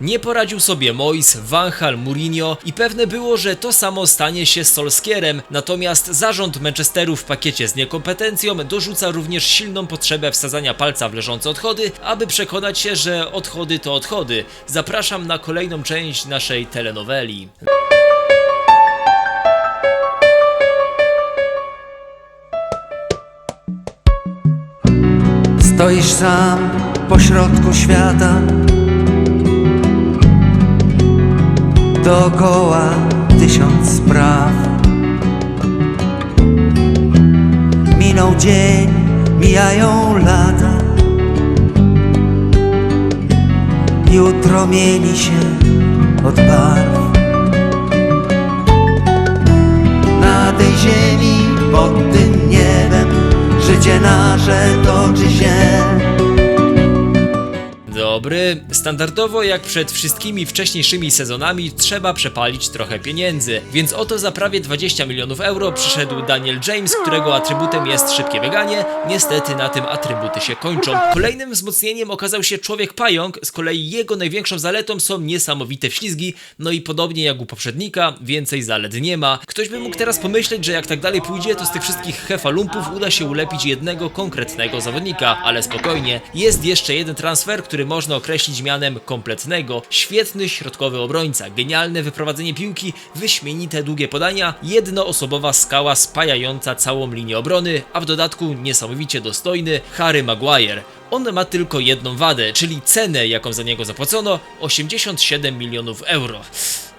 Nie poradził sobie Mois, Van Hal, Mourinho i pewne było, że to samo stanie się z Solskierem, natomiast zarząd Manchesteru w pakiecie z niekompetencją dorzuca również silną potrzebę wsadzania palca w leżące odchody, aby przekonać się, że odchody to odchody. Zapraszam na kolejną część naszej telenoweli. Stoisz sam pośrodku świata Dookoła tysiąc spraw. Minął dzień, mijają lata. Jutro mieni się od barw. Na tej ziemi, pod tym niebem Życie nasze toczy się Dobry. Standardowo, jak przed wszystkimi wcześniejszymi sezonami, trzeba przepalić trochę pieniędzy. Więc oto za prawie 20 milionów euro przyszedł Daniel James, którego atrybutem jest szybkie bieganie. Niestety na tym atrybuty się kończą. Kolejnym wzmocnieniem okazał się człowiek pająk, z kolei jego największą zaletą są niesamowite wślizgi, no i podobnie jak u poprzednika, więcej zalet nie ma. Ktoś by mógł teraz pomyśleć, że jak tak dalej pójdzie, to z tych wszystkich hefalumpów uda się ulepić jednego konkretnego zawodnika, ale spokojnie, jest jeszcze jeden transfer, który można określić mianem kompletnego. Świetny środkowy obrońca, genialne wyprowadzenie piłki, wyśmienite długie podania, jednoosobowa skała spajająca całą linię obrony, a w dodatku niesamowicie dostojny Harry Maguire. On ma tylko jedną wadę, czyli cenę, jaką za niego zapłacono 87 milionów euro.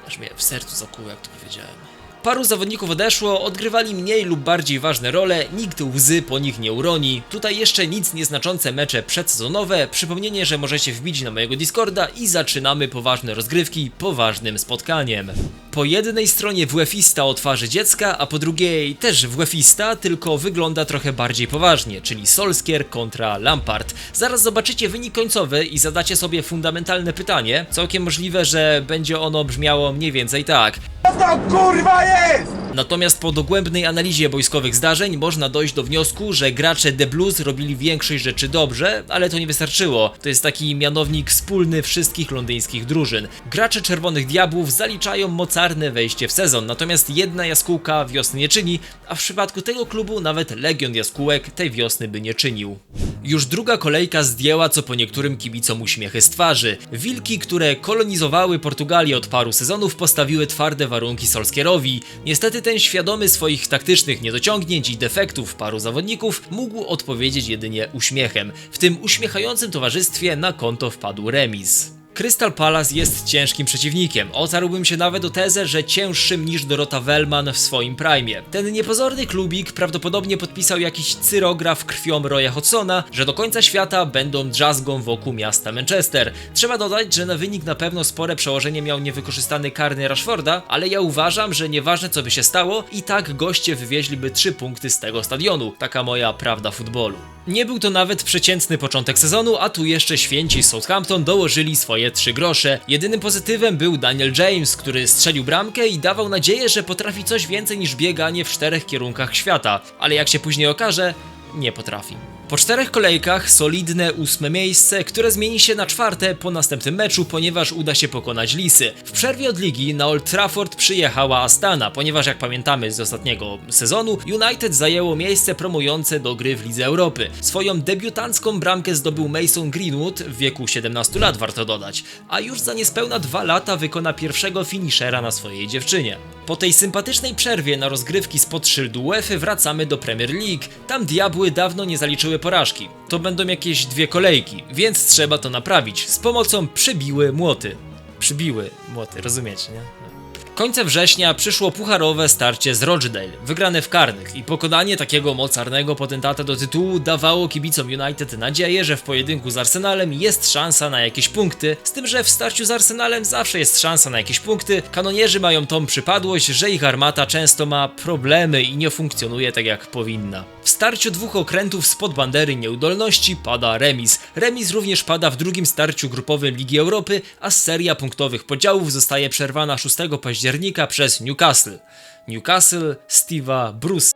Aż mnie w sercu zakuło, jak to powiedziałem. Paru zawodników odeszło, odgrywali mniej lub bardziej ważne role, nikt łzy po nich nie uroni. Tutaj jeszcze nic nieznaczące mecze przedsezonowe, przypomnienie, że możecie wbić na mojego Discorda i zaczynamy poważne rozgrywki poważnym spotkaniem. Po jednej stronie WF-ista o twarzy dziecka, a po drugiej też WF-ista, tylko wygląda trochę bardziej poważnie, czyli Solskier kontra Lampard. Zaraz zobaczycie wynik końcowy i zadacie sobie fundamentalne pytanie. Całkiem możliwe, że będzie ono brzmiało mniej więcej tak. to kurwa jest! Natomiast po dogłębnej analizie wojskowych zdarzeń można dojść do wniosku, że gracze The Blues robili większość rzeczy dobrze, ale to nie wystarczyło. To jest taki mianownik wspólny wszystkich londyńskich drużyn. Gracze Czerwonych Diabłów zaliczają mocarne wejście w sezon, natomiast jedna jaskółka wiosny nie czyni, a w przypadku tego klubu nawet Legion Jaskółek tej wiosny by nie czynił. Już druga kolejka zdjęła co po niektórym kibicom uśmiechy z twarzy. Wilki, które kolonizowały Portugalię od paru sezonów, postawiły twarde warunki Solskierowi. Niestety ten świadomy swoich taktycznych niedociągnięć i defektów paru zawodników mógł odpowiedzieć jedynie uśmiechem. W tym uśmiechającym towarzystwie na konto wpadł remis. Crystal Palace jest ciężkim przeciwnikiem. Otarłbym się nawet o tezę, że cięższym niż Dorota Wellman w swoim prime. Ten niepozorny klubik prawdopodobnie podpisał jakiś cyrograf krwią Roya Hodgsona, że do końca świata będą drzazgą wokół miasta Manchester. Trzeba dodać, że na wynik na pewno spore przełożenie miał niewykorzystany karny Rashforda, ale ja uważam, że nieważne co by się stało, i tak goście wywieźliby 3 punkty z tego stadionu. Taka moja prawda futbolu. Nie był to nawet przeciętny początek sezonu, a tu jeszcze święci Southampton dołożyli swoje trzy grosze. Jedynym pozytywem był Daniel James, który strzelił bramkę i dawał nadzieję, że potrafi coś więcej niż bieganie w czterech kierunkach świata, ale jak się później okaże, nie potrafi. Po czterech kolejkach solidne ósme miejsce, które zmieni się na czwarte po następnym meczu, ponieważ uda się pokonać Lisy. W przerwie od ligi na Old Trafford przyjechała Astana, ponieważ jak pamiętamy z ostatniego sezonu, United zajęło miejsce promujące do gry w Lidze Europy. Swoją debiutancką bramkę zdobył Mason Greenwood w wieku 17 lat, warto dodać, a już za niespełna dwa lata wykona pierwszego finishera na swojej dziewczynie. Po tej sympatycznej przerwie na rozgrywki spod szyldu UEFA wracamy do Premier League. Tam diabły dawno nie zaliczyły porażki. To będą jakieś dwie kolejki, więc trzeba to naprawić z pomocą przybiły młoty. Przybiły młoty, rozumiecie, nie? Końcem września przyszło pucharowe starcie z Rochdale, wygrane w karnych i pokonanie takiego mocarnego potentata do tytułu dawało kibicom United nadzieję, że w pojedynku z Arsenalem jest szansa na jakieś punkty, z tym, że w starciu z Arsenalem zawsze jest szansa na jakieś punkty, kanonierzy mają tą przypadłość, że ich armata często ma problemy i nie funkcjonuje tak jak powinna. W starciu dwóch okrętów spod bandery nieudolności pada remis. Remis również pada w drugim starciu grupowym Ligi Europy, a seria punktowych podziałów zostaje przerwana 6 października przez Newcastle. Newcastle Steve'a Bruce.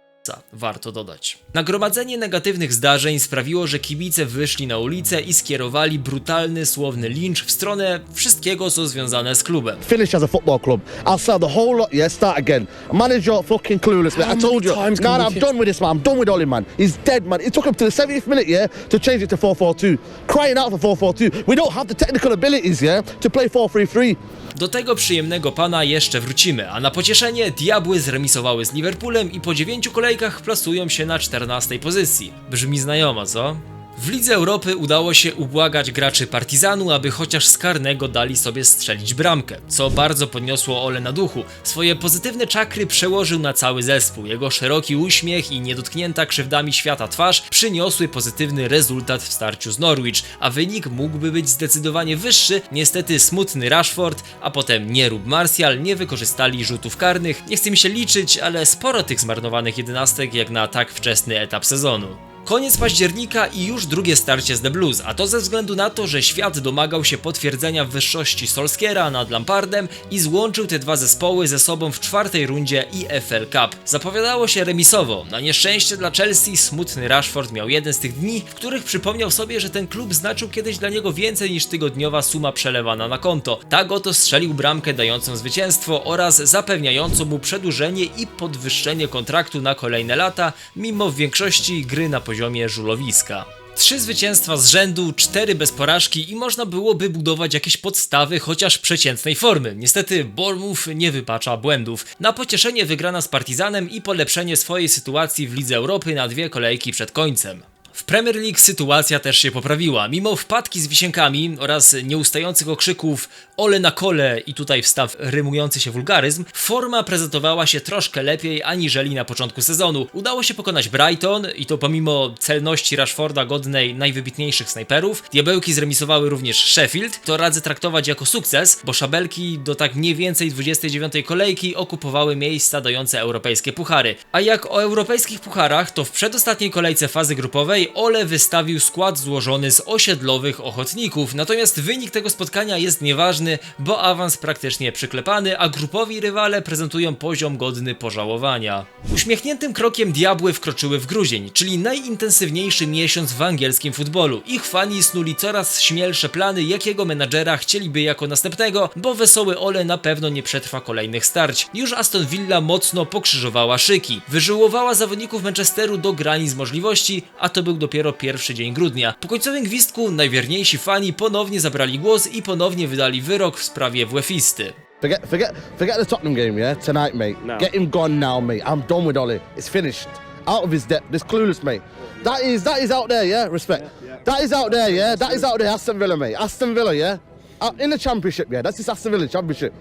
Warto dodać. Nagromadzenie negatywnych zdarzeń sprawiło, że kibice wyszli na ulicę i skierowali brutalny, słowny lincz w stronę wszystkiego, co związane z klubem. finish as a football club. I'll sell the whole lot. Yeah, start again. Manager fucking clueless. Man. I told you. nah, we I'm done with this man. I'm done with Ollie, man. He's dead, man. It took him to the 70th minute, yeah, to change it to 4-4-2. Crying out for 4-4-2. We don't have the technical abilities, yeah, to play 4-3-3. Do tego przyjemnego pana jeszcze wrócimy, a na pocieszenie Diabły zremisowały z Liverpoolem i po dziewięciu kolejkach plasują się na 14 pozycji. Brzmi znajomo, co? W Lidze Europy udało się ubłagać graczy Partizanu, aby chociaż z karnego dali sobie strzelić bramkę, co bardzo podniosło Ole na duchu. Swoje pozytywne czakry przełożył na cały zespół. Jego szeroki uśmiech i niedotknięta krzywdami świata twarz przyniosły pozytywny rezultat w starciu z Norwich, a wynik mógłby być zdecydowanie wyższy. Niestety smutny Rashford, a potem nierób Martial nie wykorzystali rzutów karnych. Nie chce mi się liczyć, ale sporo tych zmarnowanych jedenastek jak na tak wczesny etap sezonu. Koniec października i już drugie starcie z The Blues, a to ze względu na to, że świat domagał się potwierdzenia wyższości Solskiera nad Lampardem i złączył te dwa zespoły ze sobą w czwartej rundzie EFL Cup. Zapowiadało się remisowo. Na nieszczęście dla Chelsea smutny Rashford miał jeden z tych dni, w których przypomniał sobie, że ten klub znaczył kiedyś dla niego więcej niż tygodniowa suma przelewana na konto. Tak oto strzelił bramkę dającą zwycięstwo oraz zapewniającą mu przedłużenie i podwyższenie kontraktu na kolejne lata, mimo w większości gry na poziomie żulowiska. Trzy zwycięstwa z rzędu, cztery bez porażki i można byłoby budować jakieś podstawy chociaż przeciętnej formy. Niestety Bournemouth nie wypacza błędów. Na pocieszenie wygrana z Partizanem i polepszenie swojej sytuacji w Lidze Europy na dwie kolejki przed końcem. W Premier League sytuacja też się poprawiła. Mimo wpadki z wisienkami oraz nieustających okrzyków ole na kole i tutaj wstaw rymujący się wulgaryzm, forma prezentowała się troszkę lepiej aniżeli na początku sezonu. Udało się pokonać Brighton i to pomimo celności Rashforda godnej najwybitniejszych snajperów. Diabełki zremisowały również Sheffield. To radzę traktować jako sukces, bo szabelki do tak mniej więcej 29 kolejki okupowały miejsca dające europejskie puchary. A jak o europejskich pucharach, to w przedostatniej kolejce fazy grupowej Ole wystawił skład złożony z osiedlowych ochotników, natomiast wynik tego spotkania jest nieważny, bo awans praktycznie przyklepany, a grupowi rywale prezentują poziom godny pożałowania. Uśmiechniętym krokiem diabły wkroczyły w grudzień, czyli najintensywniejszy miesiąc w angielskim futbolu. Ich fani snuli coraz śmielsze plany, jakiego menadżera chcieliby jako następnego, bo wesoły Ole na pewno nie przetrwa kolejnych starć. Już Aston Villa mocno pokrzyżowała szyki. Wyżyłowała zawodników Manchesteru do granic możliwości, a to był dopiero pierwszy dzień grudnia. Po końcowym gwizdku najwierniejsi fani ponownie zabrali głos i ponownie wydali wyrok w sprawie WF-isty. Forget, forget, forget the Tottenham game, yeah, tonight, mate. No. Get him gone now, mate. I'm done with Ollie. It's finished. Out of his depth. This clueless, mate. That is, that is out there, yeah. Respect. That is out there, yeah. That is out there. Aston Villa, mate. Aston Villa, yeah. Out in the Championship, yeah. That's just Aston Villa Championship.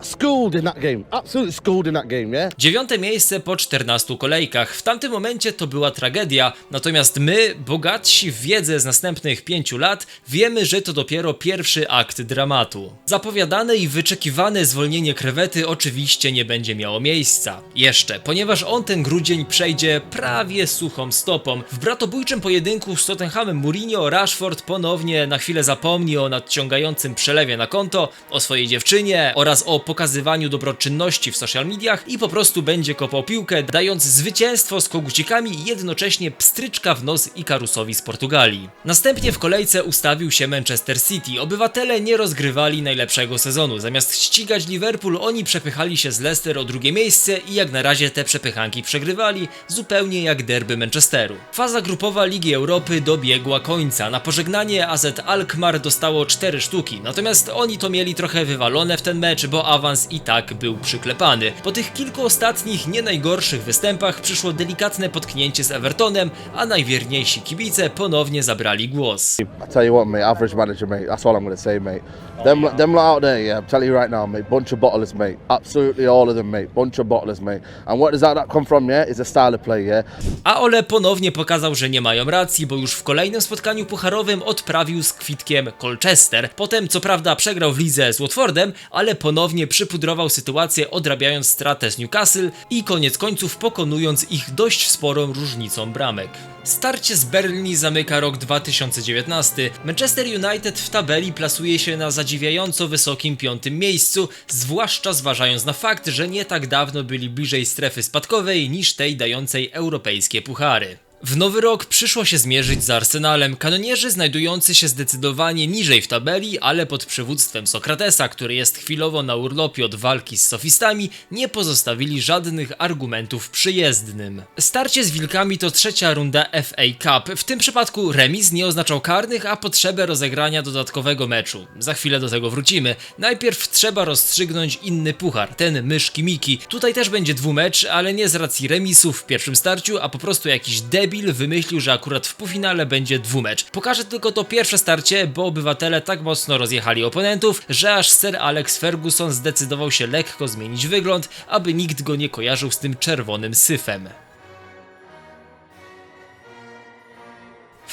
Schooled in that game. Absolutely schooled in that game, yeah. Dziewiąte miejsce po 14 kolejkach. W tamtym momencie to była tragedia, natomiast my, bogatsi w wiedzę z następnych pięciu lat, wiemy, że to dopiero pierwszy akt dramatu. Zapowiadane i wyczekiwane zwolnienie krewety oczywiście nie będzie miało miejsca. Jeszcze, ponieważ on ten grudzień przejdzie prawie suchą stopą. W bratobójczym pojedynku z Tottenhamem Mourinho Rashford ponownie na chwilę zapomni o nadciągającym przelewie na konto, o swojej dziewczynie oraz o pokazywaniu dobroczynności w social mediach i po prostu będzie kopał piłkę, dając zwycięstwo z kogucikami jednocześnie pstryczka w nos Ikarusowi z Portugalii. Następnie w kolejce ustawił się Manchester City. Obywatele nie rozgrywali najlepszego sezonu. Zamiast ścigać Liverpool, oni przepychali się z Leicester o drugie miejsce i jak na razie te przepychanki przegrywali, zupełnie jak derby Manchesteru. Faza grupowa Ligi Europy dobiegła końca. Na pożegnanie AZ Alkmaar dostało 4 sztuki, natomiast oni to mieli trochę wywalone w ten mecz, bo awans i tak był przyklepany. Po tych kilku ostatnich, nie najgorszych występach przyszło delikatne potknięcie z Evertonem, a najwierniejsi kibice ponownie zabrali głos. I tell you what, mate, average manager, mate. That's all I'm gonna say, mate. Them, them lot out there, yeah. I'm telling you right now, mate. Bunch of bottlers, mate. Absolutely all of them, mate. Bunch of bottlers, mate. And what does that, that come from? Yeah, is a style of play, yeah. A Ole ponownie pokazał, że nie mają racji, bo już w kolejnym spotkaniu pucharowym odprawił z kwitkiem Colchester. Potem co prawda przegrał w lidze z Watfordem, ale ponownie przypudrował sytuację odrabiając stratę z Newcastle i koniec końców pokonując ich dość sporą różnicą bramek. Starcie z Burnley zamyka rok 2019. Manchester United w tabeli plasuje się na zadziwiająco wysokim piątym miejscu, zwłaszcza zważając na fakt, że nie tak dawno byli bliżej strefy spadkowej niż tej dającej europejskie puchary. W nowy rok przyszło się zmierzyć z Arsenalem. Kanonierzy znajdujący się zdecydowanie niżej w tabeli, ale pod przywództwem Sokratesa, który jest chwilowo na urlopie od walki z sofistami, nie pozostawili żadnych argumentów przyjezdnym. Starcie z Wilkami to trzecia runda FA Cup. W tym przypadku remis nie oznaczał karnych, a potrzebę rozegrania dodatkowego meczu. Za chwilę do tego wrócimy. Najpierw trzeba rozstrzygnąć inny puchar, ten myszki Miki. Tutaj też będzie dwumecz, ale nie z racji remisu w pierwszym starciu, a po prostu jakiś debil wymyślił, że akurat w półfinale będzie dwumecz. Pokażę tylko to pierwsze starcie, bo obywatele tak mocno rozjechali oponentów, że aż Sir Alex Ferguson zdecydował się lekko zmienić wygląd, aby nikt go nie kojarzył z tym czerwonym syfem.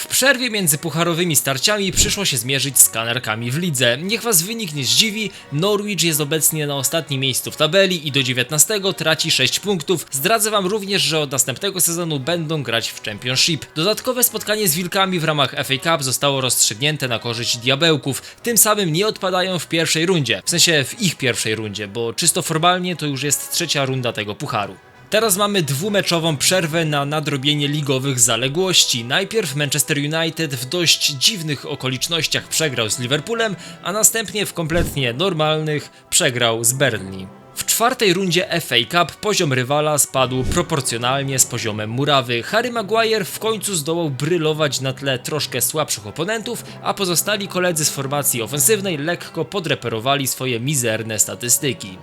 W przerwie między pucharowymi starciami przyszło się zmierzyć z kanerkami w lidze. Niech was wynik nie zdziwi, Norwich jest obecnie na ostatnim miejscu w tabeli i do 19 traci 6 punktów. Zdradzę wam również, że od następnego sezonu będą grać w Championship. Dodatkowe spotkanie z Wilkami w ramach FA Cup zostało rozstrzygnięte na korzyść Diabełków. Tym samym nie odpadają w pierwszej rundzie, w sensie w ich pierwszej rundzie, bo czysto formalnie to już jest trzecia runda tego pucharu. Teraz mamy dwumeczową przerwę na nadrobienie ligowych zaległości. Najpierw Manchester United w dość dziwnych okolicznościach przegrał z Liverpoolem, a następnie w kompletnie normalnych przegrał z Burnley. W czwartej rundzie FA Cup poziom rywala spadł proporcjonalnie z poziomem murawy. Harry Maguire w końcu zdołał brylować na tle troszkę słabszych oponentów, a pozostali koledzy z formacji ofensywnej lekko podreperowali swoje mizerne statystyki.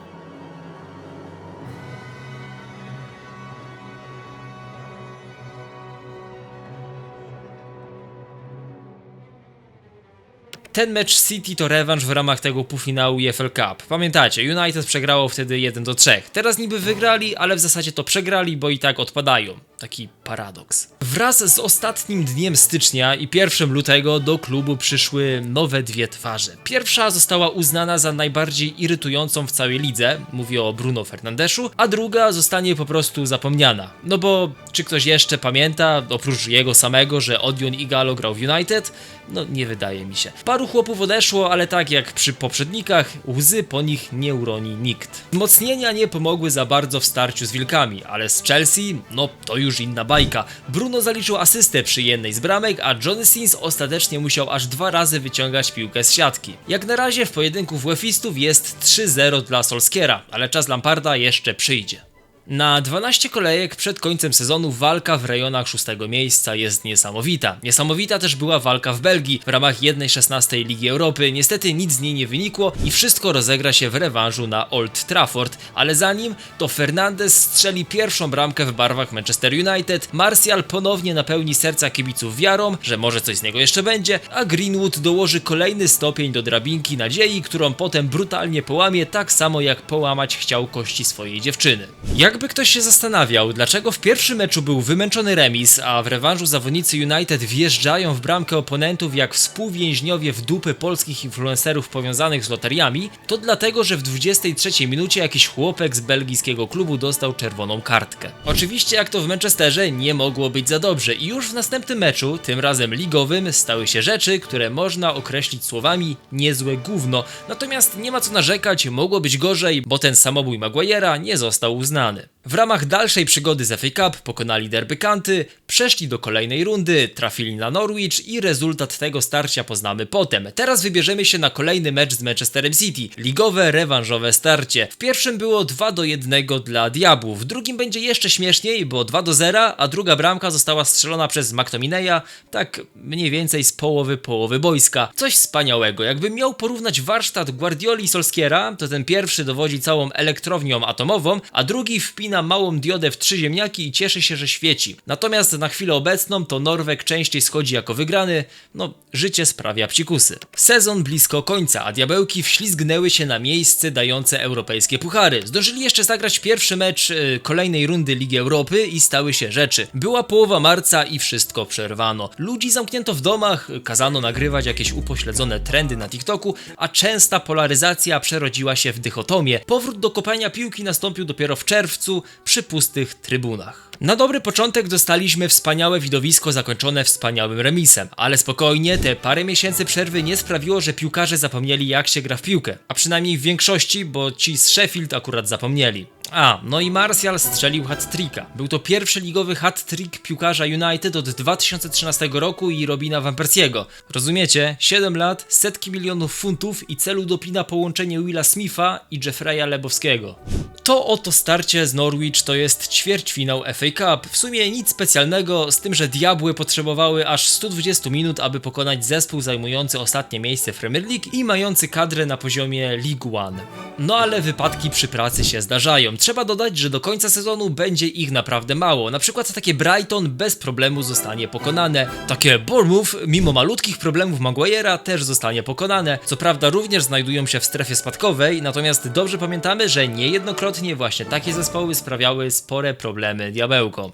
Ten mecz City to rewanż w ramach tego półfinału EFL Cup. Pamiętacie, United przegrało wtedy 1 do 3. Teraz niby wygrali, ale w zasadzie to przegrali, bo i tak odpadają. Taki paradoks. Wraz z ostatnim dniem stycznia i 1 lutego do klubu przyszły nowe dwie twarze. Pierwsza została uznana za najbardziej irytującą w całej lidze, mówię o Bruno Fernandeszu, a druga zostanie po prostu zapomniana. No bo czy ktoś jeszcze pamięta, oprócz jego samego, że Odion Igalo grał w United? No nie wydaje mi się. Paru chłopów odeszło, ale tak jak przy poprzednikach, łzy po nich nie uroni nikt. Wzmocnienia nie pomogły za bardzo w starciu z Wilkami, ale z Chelsea, no to już inna bajka. Bruno zaliczył asystę przy jednej z bramek, a Johnny Sins ostatecznie musiał aż dwa razy wyciągać piłkę z siatki. Jak na razie w pojedynku WF-istów jest 3-0 dla Solskiera, ale czas Lamparda jeszcze przyjdzie. Na 12 kolejek przed końcem sezonu walka w rejonach szóstego miejsca jest niesamowita. Niesamowita też była walka w Belgii w ramach 1-16 Ligi Europy. Niestety nic z niej nie wynikło i wszystko rozegra się w rewanżu na Old Trafford, ale zanim to Fernandez strzeli pierwszą bramkę w barwach Manchester United, Martial ponownie napełni serca kibiców wiarą, że może coś z niego jeszcze będzie, a Greenwood dołoży kolejny stopień do drabinki nadziei, którą potem brutalnie połamie, tak samo jak połamać chciał kości swojej dziewczyny. Jakby ktoś się zastanawiał, dlaczego w pierwszym meczu był wymęczony remis, a w rewanżu zawodnicy United wjeżdżają w bramkę oponentów jak współwięźniowie w dupy polskich influencerów powiązanych z loteriami, to dlatego, że w 23 minucie jakiś chłopek z belgijskiego klubu dostał czerwoną kartkę. Oczywiście jak to w Manchesterze nie mogło być za dobrze i już w następnym meczu, tym razem ligowym, stały się rzeczy, które można określić słowami niezłe gówno. Natomiast nie ma co narzekać, mogło być gorzej, bo ten samobój Maguire'a nie został uznany. Olha, W ramach dalszej przygody z FA Cup pokonali derby Kanty, przeszli do kolejnej rundy, trafili na Norwich i rezultat tego starcia poznamy potem. Teraz wybierzemy się na kolejny mecz z Manchesterem City. Ligowe, rewanżowe starcie. W pierwszym było 2 do 1 dla Diabłów, w drugim będzie jeszcze śmieszniej, bo 2 do 0, a druga bramka została strzelona przez McTominaya, tak mniej więcej z połowy połowy boiska. Coś wspaniałego. Jakbym miał porównać warsztat Guardioli i Solskiera, to ten pierwszy dowodzi całą elektrownią atomową, a drugi wpina wpina małą diodę w trzy ziemniaki i cieszy się, że świeci. Natomiast na chwilę obecną to Norweg częściej schodzi jako wygrany, no życie sprawia psikusy. Sezon blisko końca, a diabełki wślizgnęły się na miejsce dające europejskie puchary. Zdążyli jeszcze zagrać pierwszy mecz y, kolejnej rundy Ligi Europy i stały się rzeczy. Była połowa marca i wszystko przerwano. Ludzi zamknięto w domach, kazano nagrywać jakieś upośledzone trendy na TikToku, a częsta polaryzacja przerodziła się w dychotomię. Powrót do kopania piłki nastąpił dopiero w czerwcu przy pustych trybunach. Na dobry początek dostaliśmy wspaniałe widowisko zakończone wspaniałym remisem, ale spokojnie, te parę miesięcy przerwy nie sprawiło, że piłkarze zapomnieli jak się gra w piłkę, a przynajmniej w większości, bo ci z Sheffield akurat zapomnieli. A, no i Martial strzelił hat-tricka. Był to pierwszy ligowy hat-trick piłkarza United od 2013 roku i Robina Van Persiego. Rozumiecie? 7 lat, setki milionów funtów i celu dopina połączenie Willa Smitha i Jeffreya Lebowskiego. To oto starcie z Norwich to jest ćwierćfinał FA Cup. W sumie nic specjalnego, z tym, że Diabły potrzebowały aż 120 minut, aby pokonać zespół zajmujący ostatnie miejsce w Premier League i mający kadrę na poziomie League One. No ale wypadki przy pracy się zdarzają. Trzeba dodać, że do końca sezonu będzie ich naprawdę mało. Na przykład takie Brighton bez problemu zostanie pokonane. Takie Bournemouth, mimo malutkich problemów Maguire'a, też zostanie pokonane. Co prawda również znajdują się w strefie spadkowej, natomiast dobrze pamiętamy, że niejednokrotnie właśnie takie zespoły sprawiały spore problemy diabełkom.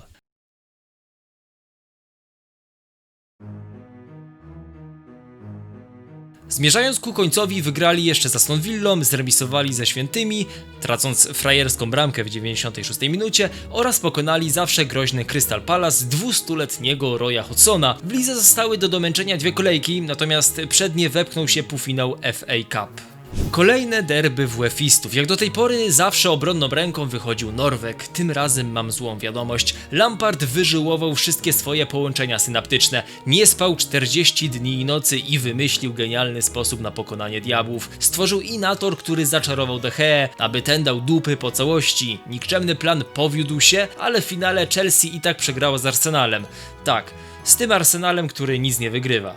Zmierzając ku końcowi, wygrali jeszcze z Aston Villą, zremisowali ze Świętymi, tracąc frajerską bramkę w 96 minucie oraz pokonali zawsze groźny Crystal Palace 200-letniego Roya Hodgsona. W lidze zostały do domęczenia dwie kolejki, natomiast przed nie wepchnął się półfinał FA Cup. Kolejne derby WF-istów. Jak do tej pory zawsze obronną ręką wychodził Norweg. Tym razem mam złą wiadomość. Lampard wyżyłował wszystkie swoje połączenia synaptyczne. Nie spał 40 dni i nocy i wymyślił genialny sposób na pokonanie diabłów. Stworzył inator, który zaczarował Dehe, aby ten dał dupy po całości. Nikczemny plan powiódł się, ale w finale Chelsea i tak przegrało z Arsenalem. Tak, z tym Arsenalem, który nic nie wygrywa.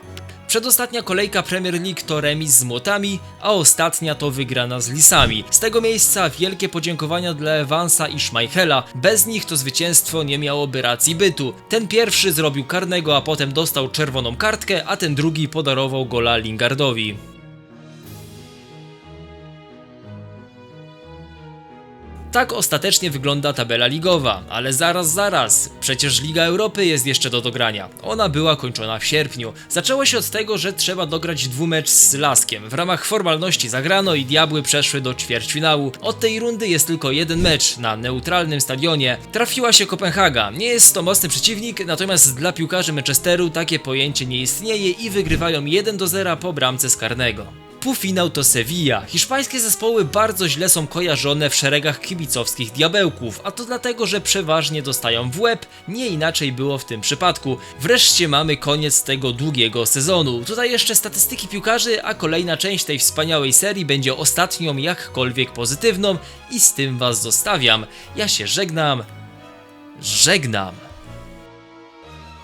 Przedostatnia kolejka Premier League to remis z Młotami, a ostatnia to wygrana z Lisami. Z tego miejsca wielkie podziękowania dla Evansa i Schmeichela. Bez nich to zwycięstwo nie miałoby racji bytu. Ten pierwszy zrobił karnego, a potem dostał czerwoną kartkę, a ten drugi podarował gola Lingardowi. Tak ostatecznie wygląda tabela ligowa, ale zaraz, zaraz, przecież Liga Europy jest jeszcze do dogrania. Ona była kończona w sierpniu. Zaczęło się od tego, że trzeba dograć dwumecz z Laskiem. W ramach formalności zagrano i Diabły przeszły do ćwierćfinału. Od tej rundy jest tylko jeden mecz na neutralnym stadionie. Trafiła się Kopenhaga. Nie jest to mocny przeciwnik, natomiast dla piłkarzy Manchesteru takie pojęcie nie istnieje i wygrywają 1 do 0 po bramce z karnego. Półfinał to Sevilla. Hiszpańskie zespoły bardzo źle są kojarzone w szeregach kibicowskich diabełków, a to dlatego, że przeważnie dostają w łeb, nie inaczej było w tym przypadku. Wreszcie mamy koniec tego długiego sezonu. Tutaj jeszcze statystyki piłkarzy, a kolejna część tej wspaniałej serii będzie ostatnią jakkolwiek pozytywną i z tym was zostawiam. Ja się żegnam. Żegnam.